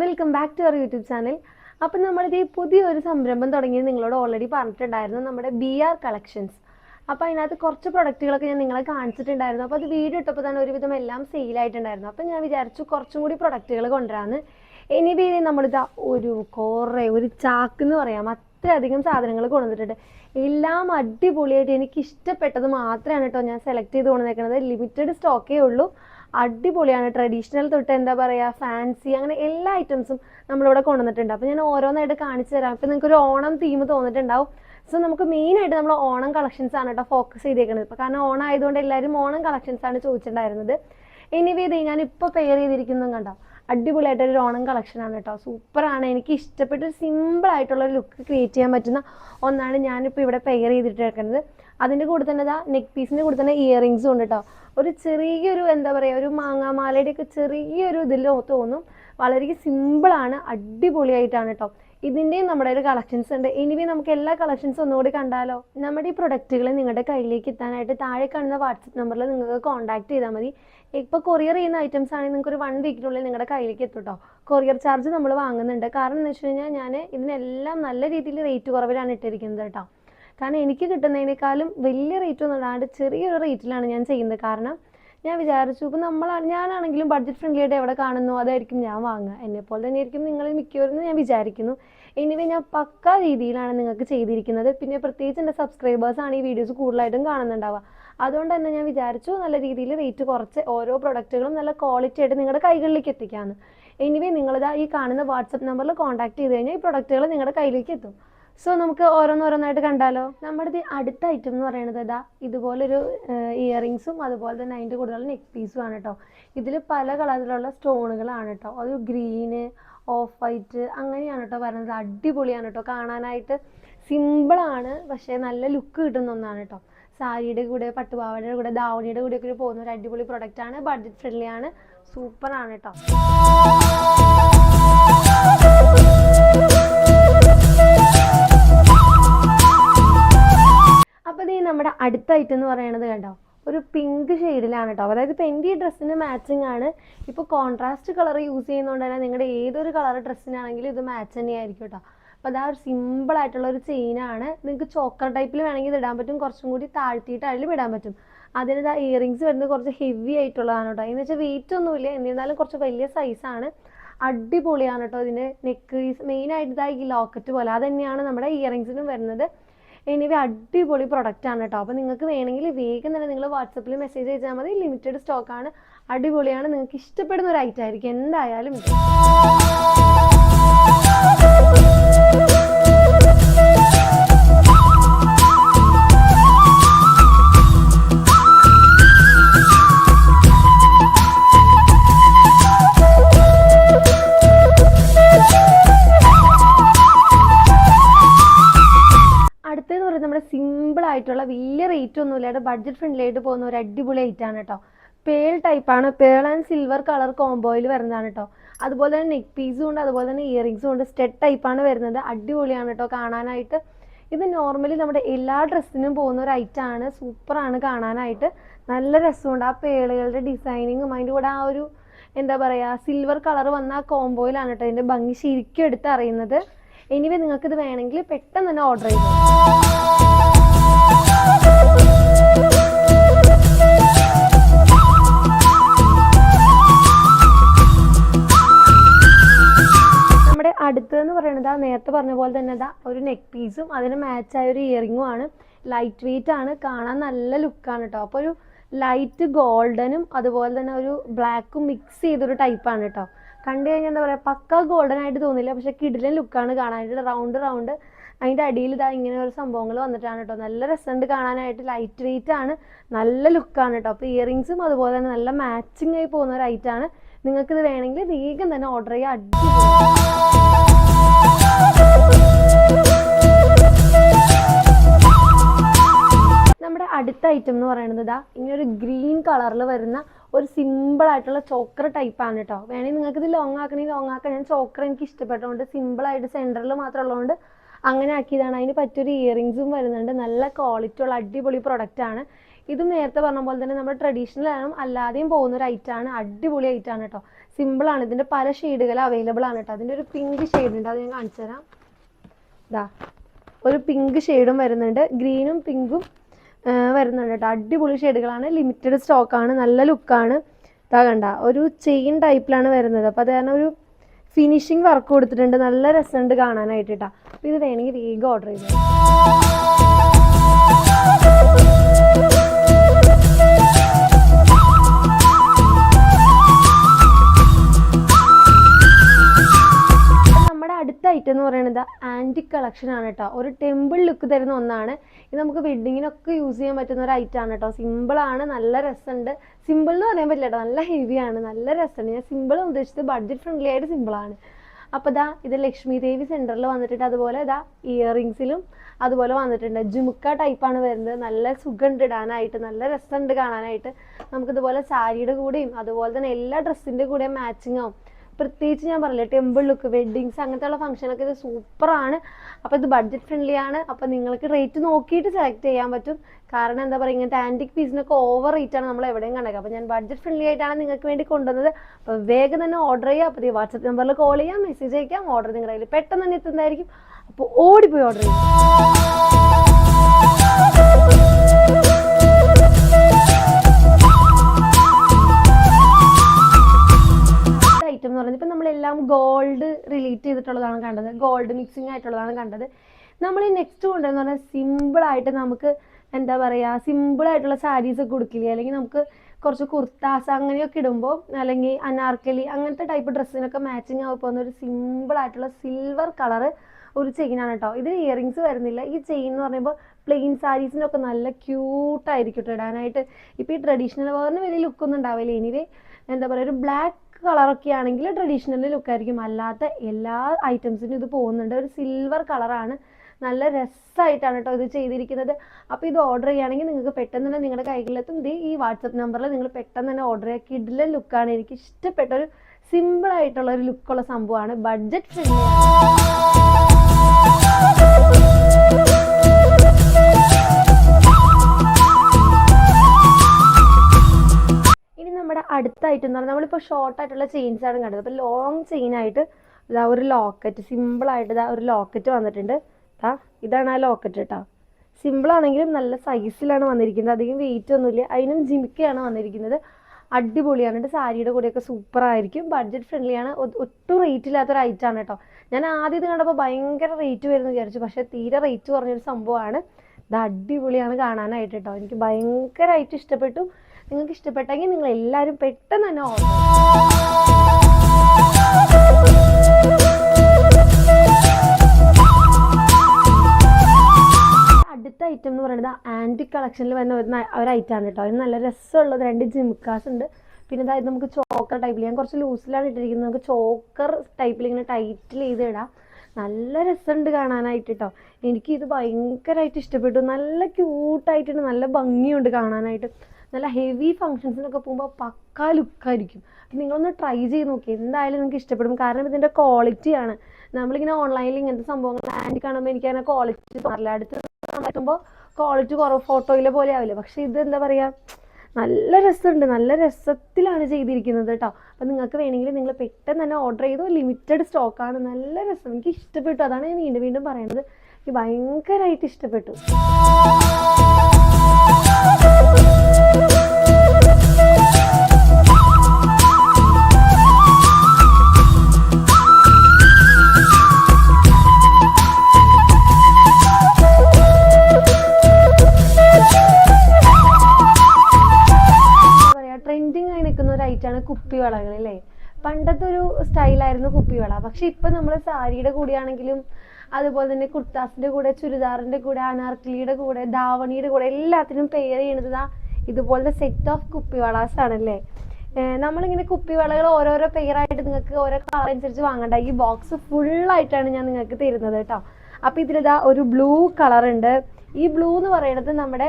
Welcome back to our YouTube channel അപ്പം നമ്മളിത് പുതിയൊരു സംരംഭം തുടങ്ങിയത് നിങ്ങളോട് ഓൾറെഡി പറഞ്ഞിട്ടുണ്ടായിരുന്നു നമ്മുടെ ബി ആർ കളക്ഷൻസ് അപ്പോൾ അതിനകത്ത് കുറച്ച് പ്രൊഡക്റ്റുകളൊക്കെ ഞാൻ നിങ്ങളെ കാണിച്ചിട്ടുണ്ടായിരുന്നു. അപ്പോൾ അത് വീഡിയോ ഇട്ടപ്പോൾ തന്നെ ഒരുവിധം എല്ലാം സെയിലായിട്ടുണ്ടായിരുന്നു അപ്പോൾ ഞാൻ വിചാരിച്ചു കുറച്ചും കൂടി പ്രൊഡക്റ്റുകൾ കൊണ്ടുവരാമെന്ന് ഇനി ബി നമ്മളിതാ ഒരു കുറേ ഒരു ചാക്ക് എന്ന് പറയാം. അത്രയധികം സാധനങ്ങൾ കൊണ്ടുവന്നിട്ടുണ്ട്. എല്ലാം അടിപൊളിയായിട്ട് എനിക്ക് ഇഷ്ടപ്പെട്ടത് മാത്രമാണ് കേട്ടോ ഞാൻ സെലക്ട് ചെയ്ത് കൊണ്ടുവന്നേക്കുന്നത് ലിമിറ്റഡ് സ്റ്റോക്കേ ഉള്ളൂ. അടിപൊളിയാണ്. ട്രഡീഷണൽ തൊട്ട് എന്താ പറയുക ഫാൻസി അങ്ങനെ എല്ലാ ഐറ്റംസും നമ്മളിവിടെ കൊണ്ടുവന്നിട്ടുണ്ട്. അപ്പോൾ ഞാൻ ഓരോന്നായിട്ട് കാണിച്ചു തരാം. അപ്പോൾ നിങ്ങൾക്ക് ഒരു ഓണം തീം തോന്നിട്ടുണ്ടാവും. സോ നമുക്ക് മെയിനായിട്ട് നമ്മൾ ഓണം കളക്ഷൻസ് ആണ് കേട്ടോ ഫോക്കസ് ചെയ്തേക്കുന്നത് ഇപ്പോൾ കാരണം ഓണം ആയതുകൊണ്ട് എല്ലാവരും ഓണം കളക്ഷൻസ് ആണ് ചോദിച്ചിട്ടുണ്ടായിരുന്നത്. എനിവേ ഇത് ഞാൻ ഇപ്പോൾ പെയർ ചെയ്തിരിക്കുന്നതും കണ്ടോ? അടിപൊളിയായിട്ടൊരു ഓണം കളക്ഷൻ ആണ് കേട്ടോ സൂപ്പറാണ് എനിക്ക് ഇഷ്ടപ്പെട്ട സിമ്പിൾ ആയിട്ടുള്ള ഒരു ലുക്ക് ക്രിയേറ്റ് ചെയ്യാൻ പറ്റുന്ന ഒന്നാണ് ഞാനിപ്പോൾ ഇവിടെ പെയർ ചെയ്തിട്ടേക്കുന്നത് അതിന്റെ കൂടെ തന്നെ ഇതാ നെക്ക് പീസിന്റെ കൂടെ തന്നെ ഇയറിങ്സും ഉണ്ട് കേട്ടോ ഒരു ചെറിയൊരു എന്താ പറയുക ഒരു മാങ്ങാമാലയുടെ ഒക്കെ ചെറിയൊരു ഇതിൽ തോന്നും. വളരെ സിമ്പിളാണ് അടിപൊളിയായിട്ടാണ് കേട്ടോ ഇതിന്റെയും നമ്മുടെ ഒരു കളക്ഷൻസ് ഉണ്ട്. എനിവേ നമുക്ക് എല്ലാ കളക്ഷൻസും ഒന്നുകൂടി കണ്ടാലോ? നമ്മുടെ ഈ പ്രൊഡക്റ്റുകൾ നിങ്ങളുടെ കയ്യിലേക്ക് എത്താനായിട്ട് താഴെ കാണുന്ന വാട്സപ്പ് നമ്പറിൽ നിങ്ങൾക്ക് കോൺടാക്ട് ചെയ്താൽ മതി. ഇപ്പോൾ കൊറിയർ ചെയ്യുന്ന ഐറ്റംസ് ആണെങ്കിൽ നിങ്ങൾക്ക് ഒരു വൺ വീക്കിനുള്ളിൽ നിങ്ങളുടെ കയ്യിലേക്ക് എത്തും കേട്ടോ കൊറിയർ ചാർജ് നമ്മൾ വാങ്ങുന്നുണ്ട്. കാരണം എന്ന് വെച്ച് കഴിഞ്ഞാൽ ഞാൻ ഇതിനെല്ലാം നല്ല രീതിയിൽ റേറ്റ് കുറവിലാണ് ഇട്ടിരിക്കുന്നത് കേട്ടോ കാരണം എനിക്ക് കിട്ടുന്നതിനേക്കാളും വലിയ റേറ്റ് ഒന്നും ഇടാണ്ട് ചെറിയൊരു റേറ്റിലാണ് ഞാൻ ചെയ്യുന്നത്. കാരണം ഞാൻ വിചാരിച്ചു ഇപ്പം നമ്മൾ ഞാനാണെങ്കിലും ബഡ്ജറ്റ് ഫ്രണ്ട്ലി ആയിട്ട് എവിടെ കാണുന്നു? അതായിരിക്കും ഞാൻ വാങ്ങുക. എന്നെപ്പോലെ തന്നെ ആയിരിക്കും നിങ്ങൾ മിക്കവരും ഞാൻ വിചാരിക്കുന്നു. എനിവേ ഞാൻ പക്ക രീതിയിലാണ് നിങ്ങൾക്ക് ചെയ്തിരിക്കുന്നത്. പിന്നെ പ്രത്യേകിച്ച് എന്റെ സബ്സ്ക്രൈബേഴ്സാണ് ഈ വീഡിയോസ് കൂടുതലായിട്ടും കാണുന്നുണ്ടാവുക. അതുകൊണ്ട് തന്നെ ഞാൻ വിചാരിച്ചു നല്ല രീതിയിൽ റേറ്റ് കുറച്ച് ഓരോ പ്രൊഡക്റ്റുകളും നല്ല ക്വാളിറ്റി ആയിട്ട് നിങ്ങളുടെ കൈകളിലേക്ക് എത്തിക്കാമെന്ന് എനിവേ നിങ്ങളിതാ ഈ കാണുന്ന വാട്സപ്പ് നമ്പറിൽ കോൺടാക്ട് ചെയ്ത് കഴിഞ്ഞാൽ ഈ പ്രൊഡക്റ്റുകൾ നിങ്ങളുടെ കയ്യിലേക്ക് എത്തും. സോ നമുക്ക് ഓരോന്നോരോന്നായിട്ട് കണ്ടാലോ? നമ്മുടെ അടുത്ത ഐറ്റം എന്ന് പറയുന്നത് ഇതാ ഇതുപോലൊരു ഇയറിങ്സും അതുപോലെ തന്നെ അതിന്റെ കൂടുതലുള്ള നെക്ക് പീസും ആണ് കേട്ടോ ഇതിൽ പല കളറിലുള്ള സ്റ്റോണുകളാണ് കേട്ടോ ഒരു ഗ്രീന് ഓഫ് വൈറ്റ് അങ്ങനെയാണ് കേട്ടോ പറയുന്നത് അടിപൊളിയാണ് കേട്ടോ കാണാനായിട്ട് സിമ്പിളാണ് പക്ഷേ നല്ല ലുക്ക് കിട്ടുന്ന ഒന്നാണ് കേട്ടോ സാരിയുടെ കൂടെ പട്ടുപാവാടയുടെ കൂടെ ദാവണിയുടെ കൂടെ ഒക്കെ പോകുന്ന ഒരു അടിപൊളി പ്രൊഡക്റ്റ് ആണ്. ബഡ്ജറ്റ് ഫ്രണ്ട്ലി ആണ്. സൂപ്പറാണ് കേട്ടോ അപ്പോൾ ഇത് നമ്മുടെ അടുത്ത ഐറ്റം എന്ന് പറയണത് കണ്ടോ? ഒരു പിങ്ക് ഷെയ്ഡിലാണ് കേട്ടോ അതായത് ഇപ്പം എന്റെ ഈ ഡ്രസ്സിന് മാച്ചിങ് ആണ്. ഇപ്പോൾ കോൺട്രാസ്റ്റ് കളർ യൂസ് ചെയ്യുന്നതുകൊണ്ട് തന്നെ നിങ്ങളുടെ ഏതൊരു കളർ ഡ്രസ്സിനാണെങ്കിലും ഇത് മാച്ച് തന്നെയായിരിക്കും കേട്ടോ അപ്പോൾ അതാ ഒരു സിമ്പിൾ ആയിട്ടുള്ള ഒരു ചെയിനാണ് നിങ്ങൾക്ക് ചോക്കർ ടൈപ്പിൽ വേണമെങ്കിൽ ഇടാൻ പറ്റും. കുറച്ചും കൂടി താഴ്ത്തിയിട്ടായാലും ഇടാൻ പറ്റും. അതിന് ഇയറിങ്സ് വരുന്നത് കുറച്ച് ഹെവി ആയിട്ടുള്ളതാണ് കേട്ടോ എന്ന് വെച്ചാൽ വെയിറ്റ് ഒന്നുമില്ല. എന്നിരുന്നാലും കുറച്ച് വലിയ സൈസാണ് അടിപൊളിയാണ് കേട്ടോ ഇതിന്റെ നെക്ക് മെയിനായിട്ട് ഇതാ ഈ ലോക്കറ്റ് പോലെ. അത് തന്നെയാണ് നമ്മുടെ ഇയറിങ്സിനും വരുന്നത്. എനിവേ അടിപൊളി പ്രൊഡക്റ്റ് ആണ് കേട്ടോ അപ്പോൾ നിങ്ങൾക്ക് വേണമെങ്കിൽ വേഗം തന്നെ നിങ്ങൾ വാട്സപ്പിൽ മെസ്സേജ് അയച്ചാൽ മതി. ലിമിറ്റഡ് സ്റ്റോക്ക് ആണ്. അടിപൊളിയാണ്. നിങ്ങൾക്ക് ഇഷ്ടപ്പെടുന്ന ഒരു ഐറ്റം ആയിരിക്കും. എന്തായാലും ആയിട്ടുള്ള വലിയ റേറ്റ് ഒന്നും ഇല്ലാതെ ബഡ്ജറ്റ് ഫ്രണ്ട്ലി ആയിട്ട് പോകുന്ന ഒരു അടിപൊളി ഐറ്റം ആണ് കേട്ടോ പേൾ ടൈപ്പാണ് പേൾ ആൻഡ് സിൽവർ കളർ കോംബോയിൽ വരുന്നതാണ് കേട്ടോ അതുപോലെ തന്നെ നെക്ക് പീസും ഉണ്ട്. അതുപോലെ തന്നെ ഇയറിങ്സും ഉണ്ട്. സ്റ്റെഡ് ടൈപ്പാണ് വരുന്നത്. അടിപൊളിയാണ് കേട്ടോ കാണാനായിട്ട്. ഇത് നോർമലി നമ്മുടെ എല്ലാ ഡ്രസ്സിനും പോകുന്ന ഒരു ഐറ്റം ആണ്. സൂപ്പറാണ് കാണാനായിട്ട്. നല്ല രസമുണ്ട്. ആ പേളുകളുടെ ഡിസൈനിങ്ങും അതിന്റെ കൂടെ ആ ഒരു എന്താ പറയുക സിൽവർ കളർ വന്ന ആ കോംബോയിലാണ് കേട്ടോ ഇതിന്റെ ഭംഗി ശരിക്കും എടുത്ത് അറിയുന്നത് എനിവേ നിങ്ങൾക്കിത് വേണമെങ്കിൽ പെട്ടെന്ന് തന്നെ ഓർഡർ നമ്മുടെ അടുത്തതെന്ന് പറയുന്നത് നേരത്തെ പറഞ്ഞ പോലെ തന്നെ ഇതാ ഒരു നെക്ക് പീസും അതിന് മാച്ചായ ഒരു ഇയറിങ്ങും ആണ്. ലൈറ്റ് വെയിറ്റ് ആണ്. കാണാൻ നല്ല ലുക്കാണ് കേട്ടോ അപ്പോൾ ഒരു ലൈറ്റ് ഗോൾഡനും അതുപോലെ തന്നെ ഒരു ബ്ലാക്കും മിക്സ് ചെയ്തൊരു ടൈപ്പാണ് കേട്ടോ കണ്ടു കഴിഞ്ഞാൽ എന്താ പറയുക പക്ക ഗോൾഡൻ ആയിട്ട് തോന്നില്ല. പക്ഷെ കിടിലൻ ലുക്കാണ് കാണാനായിട്ട്. റൗണ്ട് റൗണ്ട് അതിന്റെ അടിയിൽ ഇതാ ഇങ്ങനെ ഒരു സംഭവങ്ങൾ വന്നിട്ടാണ് കേട്ടോ. നല്ല രസമുണ്ട് കാണാനായിട്ട്. ലൈറ്റ് വെയിറ്റ് ആണ്. നല്ല ലുക്കാണ് കേട്ടോ. അപ്പോൾ ഇയറിങ്സും അതുപോലെ തന്നെ നല്ല മാച്ചിങ് ആയി പോകുന്ന ഒരു ഐറ്റാണ് നിങ്ങൾക്കിത് വേണമെങ്കിൽ വേഗം തന്നെ ഓർഡർ അടിപൊളി. നമ്മുടെ അടുത്ത ഐറ്റം എന്ന് പറയുന്നത് ഇതാ ഇങ്ങനെ ഒരു ഗ്രീൻ കളറിൽ വരുന്ന ഒരു സിമ്പിൾ ആയിട്ടുള്ള ചോക്കർ ടൈപ്പാണ് കേട്ടോ. വേണമെങ്കിൽ നിങ്ങൾക്ക് ഇത് ലോങ് ആക്കണമെങ്കിൽ ലോങ് ആക്കാൻ ഞാൻ ചോക്കർ എനിക്ക് ഇഷ്ടപ്പെട്ടതുകൊണ്ട് സിമ്പിൾ ആയിട്ട് സെന്ററിൽ മാത്രം ഉള്ളതുകൊണ്ട് അങ്ങനെ ആക്കിയതാണ്. അതിന് പറ്റിയൊരു ഇയറിങ്സും വരുന്നുണ്ട്. നല്ല ക്വാളിറ്റി ഉള്ള അടിപൊളി ആണ്. ഇതും നേരത്തെ പറഞ്ഞ പോലെ തന്നെ നമ്മുടെ ട്രഡീഷണൽ ആണ്. അല്ലാതെയും പോകുന്ന ഒരു ഐറ്റാണ് അടിപൊളി ഐറ്റാണ് കേട്ടോ സിമ്പിളാണ് ഇതിന്റെ പല ഷെയ്ഡുകൾ അവൈലബിൾ ആണ് കേട്ടോ അതിന്റെ ഒരു പിങ്ക് ഷെയ്ഡ് ഉണ്ട്. അത് ഞാൻ കാണിച്ചു തരാം. ഇതാ ഒരു പിങ്ക് ഷെയ്ഡും വരുന്നുണ്ട്. ഗ്രീനും പിങ്കും വരുന്നുണ്ട് കേട്ടോ അടിപൊളി ഷെയ്ഡുകളാണ് ലിമിറ്റഡ് സ്റ്റോക്കാണ് നല്ല ലുക്കാണ് ഇതാ കണ്ട ഒരു ചെയിൻ ടൈപ്പിലാണ് വരുന്നത്. അപ്പോൾ അത് കാരണം ഒരു ഫിനിഷിങ് വർക്ക് കൊടുത്തിട്ടുണ്ട്. നല്ല രസമുണ്ട് കാണാനായിട്ട് കേട്ടോ അപ്പോൾ ഇത് വേണമെങ്കിൽ വേഗം ഓർഡർ ചെയ്തു. അടുത്ത ഐറ്റം എന്ന് പറയുന്നത് ആന്റിക് കളക്ഷൻ ആണ് കേട്ടോ. ഒരു ടെമ്പിൾ ലുക്ക് തരുന്ന ഒന്നാണ്. ഇത് നമുക്ക് വെഡ്ഡിങ്ങിനൊക്കെ യൂസ് ചെയ്യാൻ പറ്റുന്ന ഒരു ഐറ്റം ആണ് കേട്ടോ. സിമ്പിൾ ആണ് നല്ല രസമുണ്ട്. സിമ്പിൾ എന്ന് പറയാൻ പറ്റില്ല കേട്ടോ. നല്ല ഹെവിയാണ് നല്ല രസമുണ്ട്. ഞാൻ സിമ്പിൾ ഉദ്ദേശിച്ചത് ബഡ്ജറ്റ് ഫ്രണ്ട്ലി ആയിട്ട് സിമ്പിൾ ആണ്. അപ്പോൾ ഇതാ ഇത് ലക്ഷ്മി ദേവി സെന്ററിൽ വന്നിട്ടുണ്ട്. അതുപോലെ ഇതാ ഇയറിങ്സിലും അതുപോലെ വന്നിട്ടുണ്ട്. ജുമുക്ക ടൈപ്പാണ് വരുന്നത്. നല്ല സുഖമുണ്ട് ഇടാനായിട്ട് നല്ല രസമുണ്ട് കാണാനായിട്ട്. നമുക്കിതുപോലെ സാരിയുടെ കൂടെയും അതുപോലെ തന്നെ എല്ലാ ഡ്രസ്സിന്റെ കൂടെയും മാച്ചിങ് ആവും. പ്രത്യേകിച്ച് ഞാൻ പറഞ്ഞില്ലേ ടെമ്പിൾ ലുക്ക് വെഡ്ഡിങ്സ് അങ്ങനത്തെ ഉള്ള ഫംഗ്ഷനൊക്കെ ഇത് സൂപ്പറാണ് അപ്പോൾ ഇത് ബഡ്ജറ്റ് ഫ്രണ്ട്ലി ആണ്. അപ്പോൾ നിങ്ങൾക്ക് റേറ്റ് നോക്കിയിട്ട് സെലക്ട് ചെയ്യാൻ പറ്റും. കാരണം എന്താ പറയുക ഇങ്ങനത്തെ ആന്റിക് പീസിനൊക്കെ ഓവർ റേറ്റ് ആണ് നമ്മൾ എവിടെയും കണ്ടത് അപ്പോൾ ഞാൻ ബഡ്ജറ്റ് ഫ്രണ്ട്ലി ആയിട്ടാണ് നിങ്ങൾക്ക് വേണ്ടി കൊണ്ടുവന്നത്. അപ്പോൾ വേഗം തന്നെ ഓർഡർ ചെയ്യുക. അപ്പോൾ ഈ വാട്സപ്പ് നമ്പറിൽ കോൾ ചെയ്യാം മെസ്സേജ് അയക്കാം. ഓർഡർ നിങ്ങളുടെ കയ്യിൽ പെട്ടെന്ന് തന്നെ എത്തുന്നതായിരിക്കും. അപ്പോൾ ഓടിപ്പോയി ഓർഡർ ചെയ്യും ഐറ്റം എന്ന് പറയുന്നത്. ഇപ്പം നമ്മളെല്ലാം ഗോൾഡ് റിലേറ്റ് ചെയ്തിട്ടുള്ളതാണ് കണ്ടത്. ഗോൾഡ് മിക്സിംഗ് ആയിട്ടുള്ളതാണ് കണ്ടത്. നമ്മൾ ഈ നെക്സ്റ്റ് കൊണ്ടുവരുന്ന പറഞ്ഞാൽ സിമ്പിളായിട്ട് നമുക്ക് എന്താ പറയുക സിമ്പിളായിട്ടുള്ള സാരീസ് ഒക്കെ കൊടുക്കില്ലേ അല്ലെങ്കിൽ നമുക്ക് കുറച്ച് കുർത്താസ് അങ്ങനെയൊക്കെ ഇടുമ്പോൾ അല്ലെങ്കിൽ അനാർക്കലി അങ്ങനത്തെ ടൈപ്പ് ഡ്രസ്സിനൊക്കെ മാച്ചിങ് ആവുമ്പോൾ ഒരു സിമ്പിളായിട്ടുള്ള സിൽവർ കളറ് ഒരു ചെയിനാണ് കേട്ടോ ഇതിന് ഇയറിങ്സ് വരുന്നില്ല. ഈ ചെയിൻ എന്ന് പറയുമ്പോൾ പ്ലെയിൻ സാരീസിനൊക്കെ നല്ല ക്യൂട്ടായിരിക്കും ഇടാനായിട്ട്. ഇപ്പോൾ ഈ ട്രഡീഷണൽ വേറിന് വലിയ ലുക്കൊന്നും ഉണ്ടാവില്ല. എനിവേ എന്താ പറയുക ഒരു ബ്ലാക്ക് കളറൊക്കെ ആണെങ്കിൽ ട്രഡീഷണൽ ലുക്കായിരിക്കും അല്ലാത്ത എല്ലാ ഐറ്റംസിനും ഇത് പോകുന്നുണ്ട്. ഒരു സിൽവർ കളറാണ് നല്ല രസമായിട്ടാണ് കേട്ടോ ഇത് ചെയ്തിരിക്കുന്നത്. അപ്പോൾ ഇത് ഓർഡർ ചെയ്യുകയാണെങ്കിൽ നിങ്ങൾക്ക് പെട്ടെന്ന് തന്നെ നിങ്ങളുടെ കൈകളിലെത്തും. ഇത് ഈ വാട്സപ്പ് നമ്പറിൽ നിങ്ങൾ പെട്ടെന്ന് തന്നെ ഓർഡർ ചെയ്യുക. കിഡിലെ ലുക്കാണ് എനിക്ക് ഇഷ്ടപ്പെട്ട ഒരു സിമ്പിൾ ആയിട്ടുള്ള ഒരു ലുക്കുള്ള സംഭവമാണ്. ബഡ്ജറ്റ് ഫ്രണ്ട്ലി നമ്മുടെ അടുത്തായിട്ട് എന്ന് പറഞ്ഞാൽ നമ്മളിപ്പോൾ ഷോർട്ട് ആയിട്ടുള്ള ചെയിൻസ് ആണ് കണ്ടത്. അപ്പോൾ ലോങ് ചെയിൻ ആയിട്ട് ഇതാ ഒരു ലോക്കറ്റ് സിമ്പിൾ ആയിട്ട് ഇതാ ഒരു ലോക്കറ്റ് വന്നിട്ടുണ്ട്. ഇതാ ഇതാണ് ആ ലോക്കറ്റ് കേട്ടോ സിമ്പിൾ ആണെങ്കിലും നല്ല സൈസിലാണ് വന്നിരിക്കുന്നത്. അധികം വെയിറ്റ് ഒന്നുമില്ല. അതിനും ജിമിക്കയാണ് വന്നിരിക്കുന്നത്. അടിപൊളിയാണ്. എന്റെ സാരിയുടെ കൂടെയൊക്കെ സൂപ്പർ ആയിരിക്കും. ബഡ്ജറ്റ് ഫ്രണ്ട്ലി ആണ്. ഒട്ടും റേറ്റ് ഇല്ലാത്തൊരു ഐറ്റം ആണ് കേട്ടോ ഞാൻ ആദ്യം ഇത് കണ്ടപ്പോൾ ഭയങ്കര റേറ്റ് വരുമെന്ന് വിചാരിച്ചു. പക്ഷേ തീരെ റേറ്റ് കുറഞ്ഞൊരു സംഭവമാണ്. ഇത് അടിപൊളിയാണ് കാണാനായിട്ട് കേട്ടോ എനിക്ക് ഭയങ്കരമായിട്ട് ഇഷ്ടപ്പെട്ടു. നിങ്ങൾക്ക് ഇഷ്ടപ്പെട്ടെങ്കിൽ നിങ്ങൾ എല്ലാവരും പെട്ടെന്ന് തന്നെ അടുത്ത ഐറ്റം എന്ന് പറയുന്നത് ആന്റി കളക്ഷനിൽ വരുന്ന ഒരു ഒരു ഐറ്റം ആണ് കേട്ടോ. അതിന് നല്ല രസമുള്ളത്. രണ്ട് ജിംക്കാസ് ഉണ്ട്. പിന്നെ അതായത് നമുക്ക് ചോക്കർ ടൈപ്പിൽ ഞാൻ കുറച്ച് ലൂസിലാണ് ഇട്ടിരിക്കുന്നത്. നമുക്ക് ചോക്കർ ടൈപ്പിൽ ഇങ്ങനെ ടൈറ്റിൽ ചെയ്ത് ഇടാം. നല്ല രസമുണ്ട് കാണാനായിട്ട് കേട്ടോ. എനിക്ക് ഇത് ഭയങ്കരമായിട്ട് ഇഷ്ടപ്പെട്ടു. നല്ല ക്യൂട്ടായിട്ടുണ്ട് നല്ല ഭംഗിയുണ്ട് കാണാനായിട്ട്. നല്ല ഹെവി ഫങ്ഷൻസിനൊക്കെ പോകുമ്പോൾ പക്കാ ലുക്കായിരിക്കും അപ്പം നിങ്ങളൊന്ന് ട്രൈ ചെയ്ത് നോക്കി. എന്തായാലും നിങ്ങൾക്ക് ഇഷ്ടപ്പെടും. കാരണം ഇതിന്റെ ക്വാളിറ്റിയാണ് നമ്മളിങ്ങനെ ഓൺലൈനിൽ ഇങ്ങനത്തെ സംഭവങ്ങൾ ആൻഡ് കാണുമ്പോൾ എനിക്ക് അങ്ങനെ ക്വാളിറ്റി തോന്നാറില്ല അടുത്ത് നോക്കുമ്പോൾ ക്വാളിറ്റി കുറവ് ഫോട്ടോയിലെ പോലെ ആവില്ല. പക്ഷേ ഇത് എന്താ പറയുക നല്ല രസമുണ്ട്. നല്ല രസത്തിലാണ് ചെയ്തിരിക്കുന്നത് കേട്ടോ അപ്പം നിങ്ങൾക്ക് വേണമെങ്കിൽ നിങ്ങൾ പെട്ടെന്ന് തന്നെ ഓർഡർ ചെയ്തു? ലിമിറ്റഡ് സ്റ്റോക്കാണ് നല്ല രസം. എനിക്ക് ഇഷ്ടപ്പെട്ടു. അതാണ് ഞാൻ വീണ്ടും വീണ്ടും പറയുന്നത് എനിക്ക് ഭയങ്കരമായിട്ട് ഇഷ്ടപ്പെട്ടു. ആയി കുപ്പി വളകൾ അല്ലേ? പണ്ടത്തെ ഒരു സ്റ്റൈലായിരുന്നു കുപ്പിവള പക്ഷെ ഇപ്പൊ നമ്മൾ സാരിയുടെ കൂടെയാണെങ്കിലും അതുപോലെ തന്നെ കുർത്താസിന്റെ കൂടെ ചുരിദാറിന്റെ കൂടെ അനാർക്കലിയുടെ കൂടെ ധാവണിയുടെ കൂടെ എല്ലാത്തിനും പെയർ ചെയ്യണത് ഇതുപോലത്തെ സെറ്റ് ഓഫ് കുപ്പിവളാസ് ആണല്ലേ? നമ്മളിങ്ങനെ കുപ്പിവളകൾ ഓരോരോ പെയറായിട്ട് നിങ്ങൾക്ക് ഓരോ കളർ അനുസരിച്ച് വാങ്ങണ്ട. ഈ ബോക്സ് ഫുള്ളായിട്ടാണ് ഞാൻ നിങ്ങൾക്ക് തരുന്നത് കേട്ടോ. അപ്പൊ ഇതിലിതാ ഒരു ബ്ലൂ കളർ ഉണ്ട്. ഈ ബ്ലൂ എന്ന് പറയുന്നത് നമ്മുടെ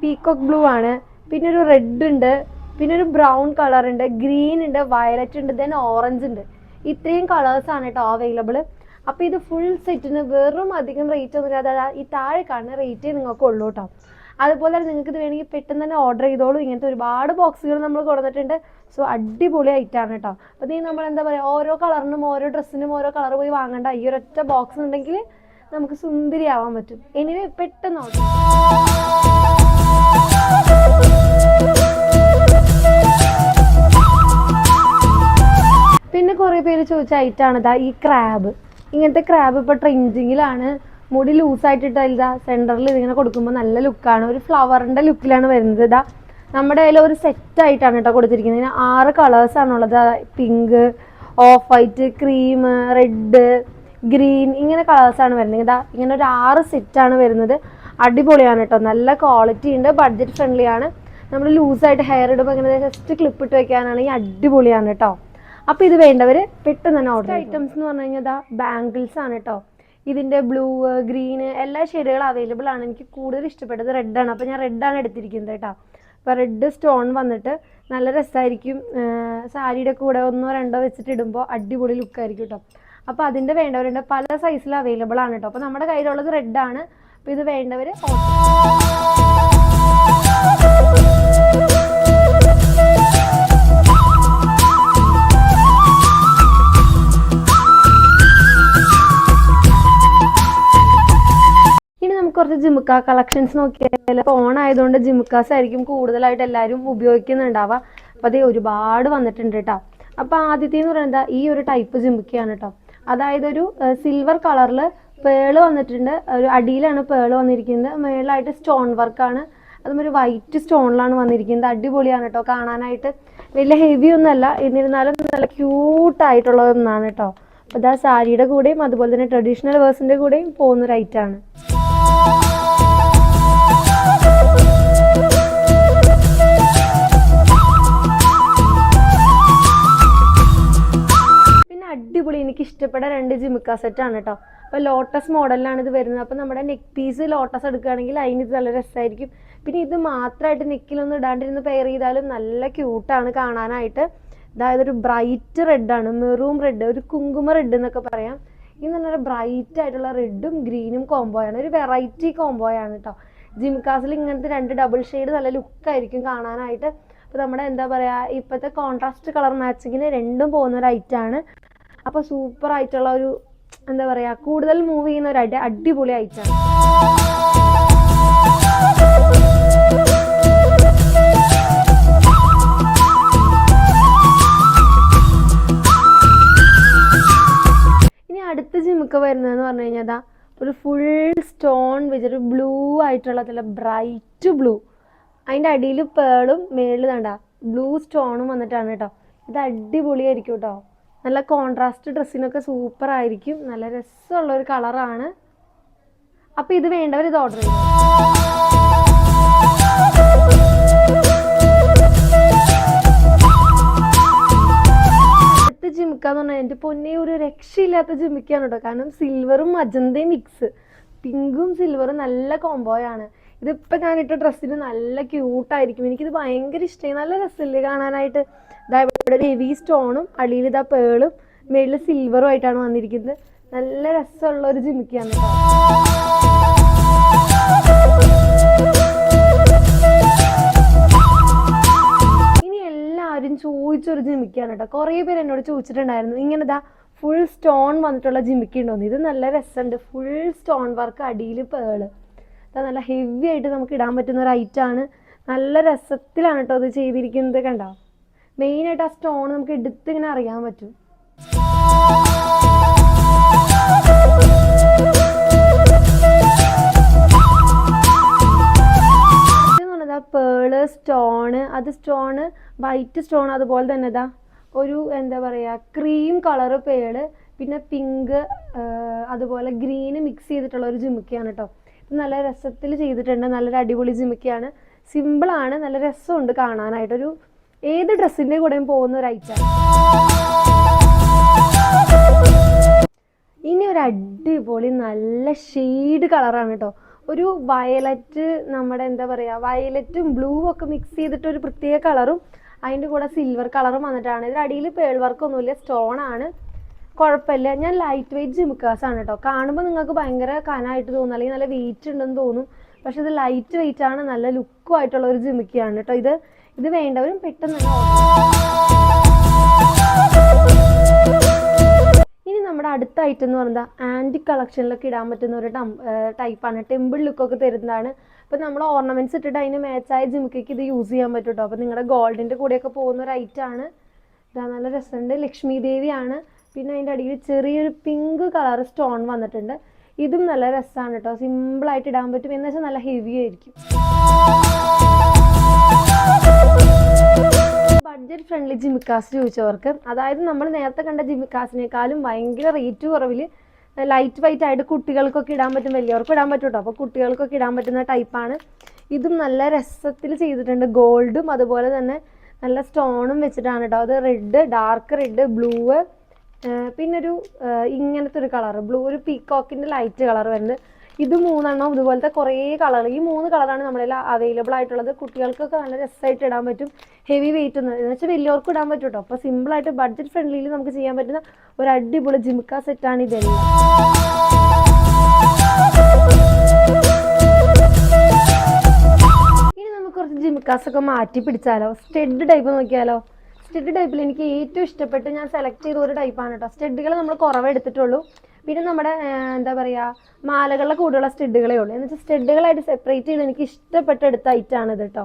പീകോക്ക് ബ്ലൂ ആണ്. പിന്നെ ഒരു റെഡ് ഉണ്ട്. പിന്നെ ഒരു ബ്രൗൺ കളർ ഉണ്ട് ഗ്രീൻ ഉണ്ട് വയലറ്റ് ഉണ്ട് ദെൻ ഓറഞ്ച് ഉണ്ട്. ഇത്രയും ആണ് കേട്ടോ അവൈലബിൾ അപ്പോൾ ഇത് ഫുൾ സെറ്റിന് വെറും അധികം റേറ്റ് ഒന്നും ഇല്ലാതെ ഈ താഴെ കാണുന്ന റേറ്റേ നിങ്ങൾക്ക് ഉള്ളൂ കേട്ടോ അതുപോലെ തന്നെ നിങ്ങൾക്ക് ഇത് വേണമെങ്കിൽ പെട്ടെന്ന് തന്നെ ഓർഡർ ചെയ്തോളൂ. ഇങ്ങനത്തെ ഒരുപാട് ബോക്സുകൾ നമ്മൾ കൊടുത്തിട്ടുണ്ട്. സോ അടിപൊളി ഐറ്റാണ് കേട്ടോ അപ്പോൾ നീ നമ്മൾ എന്താ പറയുക ഓരോ കളറിനും ഓരോ ഡ്രസ്സിനും ഓരോ കളർ പോയി വാങ്ങണ്ട. ഈ ഒരൊറ്റ ബോക്സ് ഉണ്ടെങ്കിൽ നമുക്ക് സുന്ദരിയാവാൻ പറ്റും. എനിവേ പെട്ടെന്ന് ഓർഡർ പിന്നെ കുറേ പേര് ചോദിച്ച ഐറ്റാണ് ഇതാ ഈ ക്രാബ് ഇങ്ങനത്തെ ക്രാബ് ഇപ്പോൾ ട്രെൻഡിങ്ങിലാണ് മുടി ലൂസായിട്ടിട്ട് ഇതാ സെന്ററിൽ ഇതിങ്ങനെ കൊടുക്കുമ്പോൾ നല്ല ലുക്കാണ് ഒരു ഫ്ലവറിന്റെ ലുക്കിലാണ് വരുന്നത്. ഇതാ നമ്മുടെ കയ്യിൽ ഒരു സെറ്റ് ആയിട്ടാണ് കേട്ടോ കൊടുത്തിരിക്കുന്നത്. ഇതിന് ആറ് കളേഴ്സ് ആണുള്ളത് pink off white cream red green ഇങ്ങനെ കളേഴ്സാണ് വരുന്നത്. ഇതാ ഇങ്ങനെ ഒരു ആറ് സെറ്റ് ആണ് വരുന്നത്. അടിപൊളിയാണ് കേട്ടോ. നല്ല ക്വാളിറ്റി ഉണ്ട്. ബഡ്ജറ്റ് ഫ്രണ്ട്ലി ആണ്. നമ്മൾ ലൂസായിട്ട് ഹെയർ ഇടുമ്പോൾ ഇങ്ങനെ ജസ്റ്റ് ക്ലിപ്പ് ഇട്ട് വെക്കാനാണെങ്കിൽ അടിപൊളിയാണ് കേട്ടോ. അപ്പോൾ ഇത് വേണ്ടവര് പെട്ടെന്ന് തന്നെ ഓർഡർ ഐറ്റംസ് എന്ന് പറഞ്ഞു കഴിഞ്ഞാൽ ബാംഗിൾസ് ആണ് കേട്ടോ ഇതിന്റെ ബ്ലൂ ഗ്രീന് എല്ലാ ഷെയ്ഡുകളും അവൈലബിൾ ആണ്. എനിക്ക് കൂടുതൽ ഇഷ്ടപ്പെട്ടത് റെഡ് ആണ്. അപ്പോൾ ഞാൻ റെഡ് ആണ് എടുത്തിരിക്കുന്നത് കേട്ടോ അപ്പോൾ റെഡ് സ്റ്റോൺ വന്നിട്ട് നല്ല രസമായിരിക്കും സാരിയുടെ കൂടെ ഒന്നോ രണ്ടോ വെച്ചിട്ട് ഇടുമ്പോൾ അടിപൊളി ലുക്കായിരിക്കും കേട്ടോ അപ്പോൾ അതിന്റെ വേണ്ടവരുണ്ട്. പല സൈസിൽ അവൈലബിൾ ആണ് കേട്ടോ അപ്പോൾ നമ്മുടെ കയ്യിലുള്ളത് റെഡ് ആണ്. അപ്പോൾ ഇത് വേണ്ടവർ ഇനി കുറച്ച് ജിമുക്ക കളക്ഷൻസ് നോക്കിയാൽ ഫോൺ ആയതുകൊണ്ട് ജിമുക്കാസ് ആയിരിക്കും കൂടുതലായിട്ട് എല്ലാവരും ഉപയോഗിക്കുന്നുണ്ടാവുക അപ്പോൾ അത് ഒരുപാട് വന്നിട്ടുണ്ട് കേട്ടോ അപ്പോൾ ആദ്യത്തെ എന്ന് പറയുന്നത് ഈ ഒരു ടൈപ്പ് ജിമുക്കയാണ് കേട്ടോ അതായത് ഒരു സിൽവർ കളറിൽ പേൾ വന്നിട്ടുണ്ട്. ഒരു അടിയിലാണ് പേൾ വന്നിരിക്കുന്നത്. മേളിലായിട്ട് സ്റ്റോൺ വർക്കാണ് അതും ഒരു വൈറ്റ് സ്റ്റോണിലാണ് വന്നിരിക്കുന്നത്. അടിപൊളിയാണ് കേട്ടോ കാണാനായിട്ട് വലിയ ഹെവി ഒന്നുമല്ല. എന്നിരുന്നാലും നല്ല ക്യൂട്ടായിട്ടുള്ള ഒന്നാണ് കേട്ടോ അപ്പോൾ ഇതാ സാരിയുടെ കൂടെയും അതുപോലെ തന്നെ ട്രഡീഷണൽ വേഴ്സിന്റെ കൂടെയും പോകുന്നൊരു ഐറ്റാണ് പിന്നെ അടിപൊളി എനിക്ക് ഇഷ്ടപ്പെട്ട രണ്ട് ജിമിക്ക ആണ് കേട്ടോ അപ്പോൾ ലോട്ടസ് മോഡലിലാണ് ഇത് വരുന്നത്. അപ്പോൾ നമ്മുടെ നെക്ക് പീസ് ലോട്ടസ് എടുക്കുകയാണെങ്കിൽ അതിന് ഇത് നല്ല രസമായിരിക്കും പിന്നെ ഇത് മാത്രമായിട്ട് നെക്കിലൊന്നും ഇടാണ്ടിരുന്ന് പെയർ ചെയ്താലും നല്ല ക്യൂട്ടാണ് കാണാനായിട്ട്. അതായത് ഒരു ബ്രൈറ്റ് റെഡ് ആണ് മെറൂം റെഡ് ഒരു കുങ്കുമ റെഡ് എന്നൊക്കെ പറയാം. ഇത് നല്ല ബ്രൈറ്റ് ആയിട്ടുള്ള റെഡും ഗ്രീനും കോംബോയാണ് ഒരു വെറൈറ്റി കോംബോയാണ് കേട്ടോ ജിംകാസിൽ ഇങ്ങനത്തെ രണ്ട് ഡബിൾ ഷെയ്ഡ് നല്ല ലുക്കായിരിക്കും കാണാനായിട്ട്. അപ്പോൾ നമ്മുടെ എന്താ പറയുക ഇപ്പോഴത്തെ കോൺട്രാസ്റ്റ് കളർ മാച്ചിങ്ങിന് രണ്ടും പോകുന്ന ഒരു ഐറ്റാണ് അപ്പോൾ സൂപ്പർ ആയിട്ടുള്ള ഒരു എന്താ പറയുക കൂടുതൽ മൂവ് ചെയ്യുന്ന ഒരു അടി അടിപൊളി ഐറ്റാണ് അടുത്ത ജിമുക്ക വരുന്നതെന്ന് പറഞ്ഞു കഴിഞ്ഞാൽ അതാ ഒരു ഫുൾ സ്റ്റോൺ വെച്ചൊരു ബ്ലൂ ആയിട്ടുള്ള നല്ല ബ്രൈറ്റ് ബ്ലൂ അതിന്റെ അടിയിൽ പേളും മേളിൽ തണ്ട ബ്ലൂ സ്റ്റോണും വന്നിട്ടാണ് കേട്ടോ. ഇത് അടിപൊളിയായിരിക്കും കേട്ടോ. നല്ല കോൺട്രാസ്റ്റ് ഡ്രസ്സിനൊക്കെ സൂപ്പർ ആയിരിക്കും. നല്ല രസമുള്ള ഒരു കളറാണ് അപ്പോൾ ഇത് വേണ്ടവർ ഇത് ഓർഡർ ചെയ്യും ജിമിക്ക എന്ന് പറഞ്ഞാൽ എന്റെ പൊന്നെ ഒരു രക്ഷയില്ലാത്ത ജിമിക്കാണ് കേട്ടോ കാരണം സിൽവറും മജന്തയും മിക്സ് പിങ്കും സിൽവറും നല്ല കോംബോയാണ് ഇതിപ്പോൾ ഞാനിട്ട ഡ്രസ്സിന് നല്ല ക്യൂട്ടായിരിക്കും എനിക്കിത് ഭയങ്കര ഇഷ്ടമായി നല്ല രസമില്ലേ കാണാനായിട്ട്? ഇതാ ഇവിടെ ഹെവി സ്റ്റോണും അടിയിൽ ഇതാ പേളും മേളിൽ സിൽവറും ആയിട്ടാണ് വന്നിരിക്കുന്നത്. നല്ല രസമുള്ള ഒരു ജിമിക്കാണ് കേട്ടോ ചോദിച്ചൊരു ജിമിക്കാണ് കേട്ടോ. കുറേ പേര് എന്നോട് ചോദിച്ചിട്ടുണ്ടായിരുന്നു ഇങ്ങനെ ദാ ഫുൾ സ്റ്റോൺ വന്നിട്ടുള്ള ജിമിക്കി ഉണ്ടോന്ന് ഇത് നല്ല രസമുണ്ട് ഫുൾ സ്റ്റോൺ വർക്ക് അടിയിൽ പേൾ നല്ല ഹെവി ആയിട്ട് നമുക്ക് ഇടാൻ പറ്റുന്ന ഒരു ഐറ്റാണ് നല്ല രസത്തിലാണ് കേട്ടോ അത് ചെയ്തിരിക്കുന്നത് കണ്ടോ? മെയിനായിട്ട് ആ സ്റ്റോൺ നമുക്ക് എടുത്ത് ഇങ്ങനെ അറിയാൻ പറ്റും. Pearl stone? അത് സ്റ്റോണ് വൈറ്റ് സ്റ്റോൺ അതുപോലെ തന്നെ ഇതാ. ഒരു എന്താ പറയുക ക്രീം കളറ് പേൾ പിന്നെ പിങ്ക് അതുപോലെ ഗ്രീന് മിക്സ് ചെയ്തിട്ടുള്ള ഒരു ജിമിക്കയാണ് കേട്ടോ ഇത് നല്ല രസത്തിൽ ചെയ്തിട്ടുണ്ട് നല്ലൊരു അടിപൊളി ജിമിക്കയാണ്. സിമ്പിളാണ് നല്ല രസമുണ്ട് കാണാനായിട്ടൊരു ഏത് ഡ്രസ്സിന്റെ കൂടെയും പോകുന്ന ഒരു ഐറ്റം. ഇനി ഒരു അടിപൊളി നല്ല ഷെയ്ഡ് കളറാണ് കേട്ടോ ഒരു വയലറ്റ് നമ്മുടെ എന്താ പറയുക വയലറ്റും ബ്ലൂ ഒക്കെ മിക്സ് ചെയ്തിട്ട് ഒരു പ്രത്യേക കളറും അതിന്റെ കൂടെ സിൽവർ കളറും വന്നിട്ടാണ്. ഇതിന്റെ അടിയിൽ പേൾ വർക്കൊന്നുമില്ല സ്റ്റോൺ ആണ്. കുഴപ്പമില്ല. ഞാൻ ലൈറ്റ് വെയിറ്റ് ജിമിക്കാസ് ആണ് കേട്ടോ കാണുമ്പോൾ നിങ്ങൾക്ക് ഭയങ്കര കനായിട്ട് തോന്നും അല്ലെങ്കിൽ നല്ല വെയിറ്റ് ഉണ്ടെന്ന് തോന്നും. പക്ഷെ ഇത് ലൈറ്റ് വെയിറ്റ് ആണ് നല്ല ലുക്കും ആയിട്ടുള്ള ഒരു ജിമിക്കിയാണ് കേട്ടോ ഇത്. ഇത് വേണ്ടവരും പെട്ടെന്ന് തന്നെ നമ്മുടെ അടുത്ത ഐറ്റം എന്ന് പറയുന്നത് ആന്റി കളക്ഷനിലൊക്കെ ഇടാൻ പറ്റുന്ന ഒരു ടൈപ്പാണ് ടെമ്പിൾ ലുക്കൊക്കെ തരുന്നതാണ്. അപ്പോൾ നമ്മൾ ഓർണമെന്റ്സ് ഇട്ടിട്ട് അതിന് മാച്ചായ ജിമിക്കിക്ക് ഇത് യൂസ് ചെയ്യാൻ പറ്റും കേട്ടോ അപ്പോൾ നിങ്ങളുടെ ഗോൾഡിന്റെ കൂടെയൊക്കെ പോകുന്ന ഒരു ഐറ്റമാണ് ഇതാ നല്ല രസമുണ്ട്. ലക്ഷ്മി ദേവിയാണ് പിന്നെ അതിന്റെ അടിയിൽ ചെറിയൊരു പിങ്ക് കളർ സ്റ്റോൺ വന്നിട്ടുണ്ട്. ഇതും നല്ല രസമാണ് കേട്ടോ സിമ്പിളായിട്ട് ഇടാൻ പറ്റും. എന്ന് വെച്ചാൽ നല്ല ഹെവി ആയിരിക്കും. ബഡ്ജറ്റ് ഫ്രണ്ട്ലി ജിമിക്കാസ് ചോദിച്ചവർക്ക് അതായത് നമ്മൾ നേരത്തെ കണ്ട ജിമിക്കാസിനേക്കാളും ഭയങ്കര റേറ്റ് കുറവിൽ ലൈറ്റ് വെയിറ്റ് ആയിട്ട് കുട്ടികൾക്കൊക്കെ ഇടാൻ പറ്റും വലിയവർക്കും ഇടാൻ പറ്റും കേട്ടോ അപ്പോൾ കുട്ടികൾക്കൊക്കെ ഇടാൻ പറ്റുന്ന ടൈപ്പാണ് ഇതും നല്ല രസത്തിൽ ചെയ്തിട്ടുണ്ട്. ഗോൾഡും അതുപോലെ തന്നെ നല്ല സ്റ്റോണും വെച്ചിട്ടാണ് കേട്ടോ അത് റെഡ് ഡാർക്ക് റെഡ് ബ്ലൂ പിന്നൊരു ഇങ്ങനത്തെ ഒരു കളർ ബ്ലൂ ഒരു പീക്കോക്കിന്റെ ലൈറ്റ് കളർ വരുന്നത്. ഇത് മൂന്നെണ്ണം ഇതുപോലത്തെ കുറേ കളർ ഈ മൂന്ന് കളറാണ് നമ്മുടെ അവൈലബിൾ ആയിട്ടുള്ളത്. കുട്ടികൾക്കൊക്കെ നല്ല രസമായിട്ട് ഇടാൻ പറ്റും. ഹെവി വെയിറ്റ് ഒന്നും എന്ന് വെച്ചാൽ വലിയവർക്കും ഇടാൻ പറ്റും കേട്ടോ അപ്പോൾ സിമ്പിളായിട്ട് ബഡ്ജറ്റ് ഫ്രണ്ട്ലിയിൽ നമുക്ക് ചെയ്യാൻ പറ്റുന്ന ഒരു അടിപൊളി ജിമിക്ക സെറ്റാണ് ഇതെല്ലാം. കുറച്ച് ജിമിക്കാസ് ഒക്കെ മാറ്റി പിടിച്ചാലോ? സ്റ്റെഡ് ടൈപ്പ് നോക്കിയാലോ? സ്റ്റെഡ് ടൈപ്പിൽ എനിക്ക് ഏറ്റവും ഇഷ്ടപ്പെട്ട് ഞാൻ സെലക്ട് ചെയ്ത ഒരു ടൈപ്പാണ് കേട്ടോ സ്റ്റെഡുകൾ നമ്മൾ കുറവേ എടുത്തിട്ടുള്ളൂ. പിന്നെ നമ്മുടെ എന്താ പറയുക മാലകളുടെ കൂടെയുള്ള സ്റ്റെഡുകളേ ഉള്ളൂ. എന്ന് വെച്ചാൽ സ്റ്റെഡുകളായിട്ട് സെപ്പറേറ്റ് ചെയ്ത് എനിക്ക് ഇഷ്ടപ്പെട്ട എടുത്ത ഇത് കേട്ടോ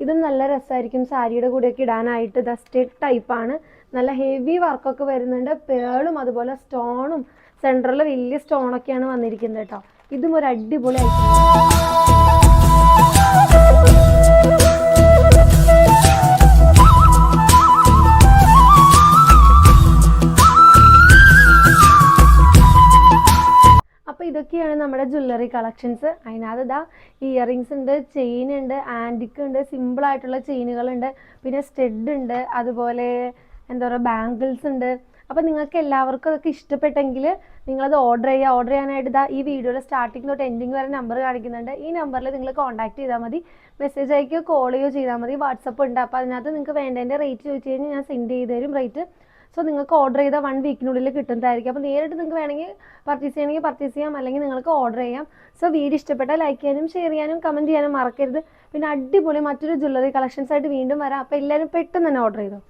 ഇത് നല്ല രസമായിരിക്കും സാരിയുടെ കൂടെയൊക്കെ ഇടാനായിട്ട് ദ സ്റ്റെഡ് ടൈപ്പാണ് നല്ല ഹെവി വർക്കൊക്കെ വരുന്നുണ്ട്. പേളും അതുപോലെ സ്റ്റോണും. സെന്ററിൽ വലിയ സ്റ്റോണൊക്കെയാണ് വന്നിരിക്കുന്നത് കേട്ടോ ഇതും ഒരു അടിപൊളി ഐറ്റം അപ്പോൾ ഇതൊക്കെയാണ് നമ്മുടെ ജ്വല്ലറി കളക്ഷൻസ് അതിനകത്ത് ഇതാ ഇയറിങ്സ് ഉണ്ട് ചെയിൻ ഉണ്ട് ആന്റിക് ഉണ്ട് സിമ്പിൾ ആയിട്ടുള്ള ചെയിനുകളുണ്ട് പിന്നെ സ്റ്റെഡ് ഉണ്ട് അതുപോലെ എന്താ പറയുക ബാംഗിൾസ് ഉണ്ട്. അപ്പോൾ നിങ്ങൾക്ക് എല്ലാവർക്കും അതൊക്കെ ഇഷ്ടപ്പെട്ടെങ്കിൽ നിങ്ങളത് ഓർഡർ ചെയ്യുക. ഓർഡർ ചെയ്യാനായിട്ട് ഇതാ ഈ വീഡിയോയുടെ സ്റ്റാർട്ടിംഗ് തൊട്ട് എൻഡിങ് വരെ നമ്പർ കാണിക്കുന്നുണ്ട്. ഈ നമ്പറിൽ നിങ്ങൾ കോൺടാക്ട് ചെയ്താൽ മതി. മെസ്സേജ് അയക്കുകയോ കോൾ ചെയ്യുകയോ ചെയ്താൽ മതി. വാട്സപ്പ് ഉണ്ട്. അപ്പോൾ അതിനകത്ത് നിങ്ങൾക്ക് വേണ്ടതിന്റെ റേറ്റ് ചോദിച്ചു കഴിഞ്ഞാൽ ഞാൻ സെൻഡ് ചെയ്ത് തരും. റേറ്റ് സോ നിങ്ങൾക്ക് ഓർഡർ ചെയ്താൽ വൺ വീക്കിനുള്ളിൽ കിട്ടുന്നതായിരിക്കും. അപ്പോൾ നേരിട്ട് നിങ്ങൾക്ക് വേണമെങ്കിൽ പർച്ചേസ് ചെയ്യണമെങ്കിൽ പർച്ചേസ് ചെയ്യാം. അല്ലെങ്കിൽ നിങ്ങൾക്ക് ഓർഡർ ചെയ്യാം. സോ വീഡിയോ ഇഷ്ടപ്പെട്ടാൽ ലൈക്ക് ചെയ്യാനും ഷെയർ ചെയ്യാനും കമന്റ് ചെയ്യാനും മറക്കരുത്. പിന്നെ അടിപൊളി മറ്റൊരു ജ്വല്ലറി കളക്ഷൻസ് ആയിട്ട് വീണ്ടും വരാം. അപ്പോൾ എല്ലാവരും പെട്ടെന്ന് തന്നെ ഓർഡർ ചെയ്തോ.